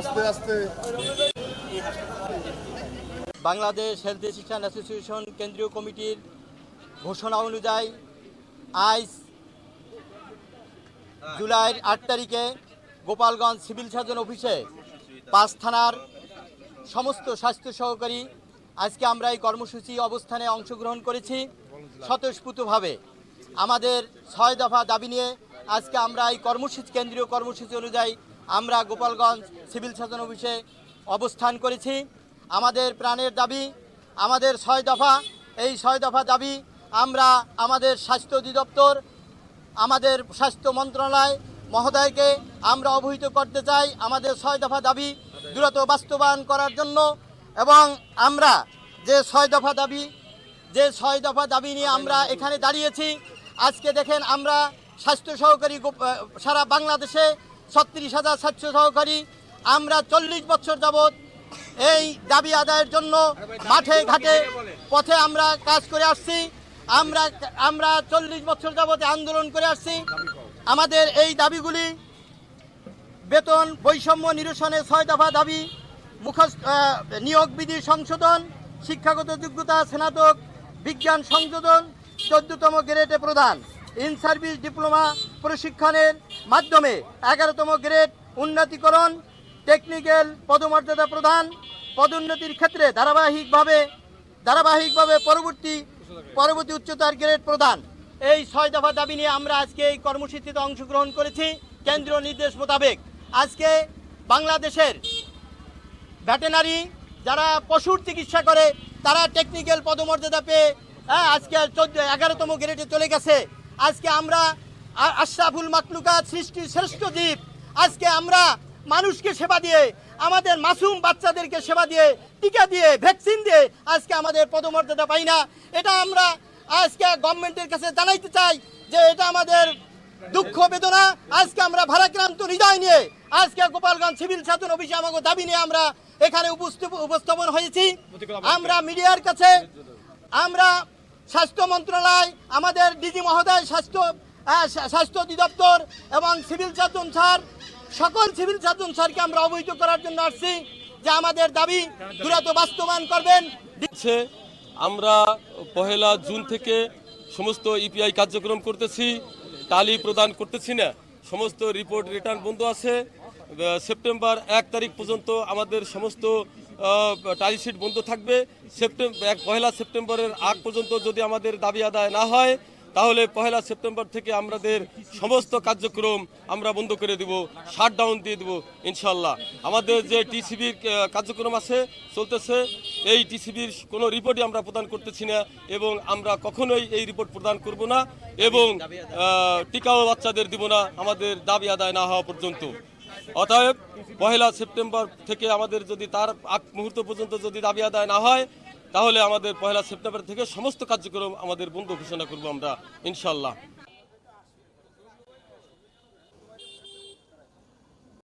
আস্তে আস্তে। Bangladesh health assistant association কেন্দ্রীয় কমিটির ঘোষণা অনুযায়ী আজ জুলাইয়ের আট তারিখে গোপালগঞ্জ সিভিল সার্জন অফিসে পাঁচ থানার সমস্ত স্বাস্থ্য সহকারী আজকে আমরা এই কর্মসূচি অবস্থানে অংশগ্রহণ করেছি স্বতঃস্ফূর্তভাবে। আমাদের ছয় দফা দাবি নিয়ে আজকে আমরা এই কর্মসূচি, কেন্দ্রীয় কর্মসূচি অনুযায়ী আমরা গোপালগঞ্জ সিভিল সার্জন অফিসে অবস্থান করেছি। আমাদের প্রাণের দাবি, আমাদের ছয় দফা, এই ছয় দফা দাবি আমরা আমাদের স্বাস্থ্য অধিদপ্তর, আমাদের স্বাস্থ্য মন্ত্রণালয়, মহোদয়কে আমরা অবহিত করতে চাই। আমাদের ছয় দফা দাবি দ্রুত বাস্তবায়ন করার জন্য এবং আমরা যে ছয় দফা দাবি, যে ছয় দফা দাবি নিয়ে আমরা এখানে দাঁড়িয়েছি, আজকে দেখেন আমরা স্বাস্থ্য সহকারী সারা বাংলাদেশে ছত্রিশ হাজার স্বাস্থ্য সহকারী। আমরা চল্লিশ বছর যাবৎ এই দাবি আদায়ের জন্য মাঠে ঘাটে পথে আমরা কাজ করে আসছি। আমরা আমরা চল্লিশ বছর যাবৎ আন্দোলন করে আসছি। আমাদের এই দাবিগুলি বেতন বৈষম্য নিরসনে ছয় দফা দাবি আহ, নিয়োগ বিধি সংশোধন শিক্ষাগত যোগ্যতা স্নাতক বিজ্ঞান সংশোধন চোদ্দতম গ্রেডে প্রদান ইন সার্ভিস ডিপ্লোমা প্রশিক্ষণের মাধ্যমে এগারোতম গ্রেড উন্নতিকরণ টেকনিক্যাল পদমর্যাদা প্রদান, পদোন্নতির ক্ষেত্রে ধারাবাহিকভাবে ধারাবাহিকভাবে পরবর্তী পরবর্তী উচ্চতার গ্রেড প্রদান। এই ছয় দফা দাবি নিয়ে আমরা আজকে এই কর্মসূচিতে অংশগ্রহণ করেছি। কেন্দ্রীয় নির্দেশ মোতাবেক আজকে বাংলাদেশের ভেটেনারি যারা পশুর চিকিৎসা করে, তারা টেকনিক্যাল পদমর্যাদা পেয়ে হ্যাঁ আজকে চোদ্দ, এগারোতম গ্রেডে চলে গেছে। আজকে আমরা আশরাফুল মাকলুকা সৃষ্টির শ্রেষ্ঠ জীব। আজকে আমরা মানুষকে সেবা দিয়ে, আমাদের মাসুম বাচ্চাদেরকে সেবা দিয়ে, টিকা দিয়ে, ভ্যাকসিন দিয়ে আজকে আমাদের পদমর্যাদা পাই না। এটা আমরা আজকে গভর্নমেন্টের কাছে জানাইতে চাই যে এটা আমাদের দুঃখ বেদনা। আজকে আমরা ভারাক্রান্ত হৃদয় নিয়ে আজকে গোপালগঞ্জ সিভিল সাধন অফিসে আমাকে দাবি নিয়ে আমরা এখানে উপস্থাপন হয়েছি। আমরা মিডিয়ার কাছে, আমরা স্বাস্থ্য মন্ত্রণালয়, আমাদের ডিজি মহোদয় স্বাস্থ্য স্বাস্থ্য অধিদপ্তর এবং সিভিল সার্জন স্যার, সকল সিভিল সার্জন স্যারকে আমরা অবহিত করার জন্য আসছি যে আমাদের দাবি দ্রুত বাস্তবায়ন করবেন। হচ্ছে আমরা পহেলা জুন থেকে সমস্ত ইপিআই কার্যক্রম করতেছি টালি প্রদান করতেছি না। সমস্ত রিপোর্ট রিটার্ন বন্ধ আছে। সেপ্টেম্বর এক তারিখ পর্যন্ত আমাদের সমস্ত টালি শিট বন্ধ থাকবে। সেপ্টেম্বর এক, পহেলা সেপ্টেম্বরের আগ পর্যন্ত যদি আমাদের দাবি আদায় না হয় তাহলে পহেলা সেপ্টেম্বর থেকে আমাদের সমস্ত কার্যক্রম আমরা বন্ধ করে দিব শাটডাউন দিয়ে দিব ইনশাল্লাহ আমাদের যে টিসিবির কার্যক্রম আছে, চলতেছে, এই টিসিবির কোনো রিপোর্টই আমরা প্রদান করতেছি না এবং আমরা কখনোই এই রিপোর্ট প্রদান করব না এবং টিকাও বাচ্চাদের দিব না, আমাদের দাবি আদায় না হওয়া পর্যন্ত। অতএব পহেলা সেপ্টেম্বর থেকে আমাদের যদি তার আগ মুহূর্ত পর্যন্ত যদি দাবি আদায় না হয় তাহলে আমাদের পয়লা সেপ্টেম্বর থেকে সমস্ত কার্যক্রম আমাদের বন্ধ ঘোষণা করব আমরা ইনশাল্লাহ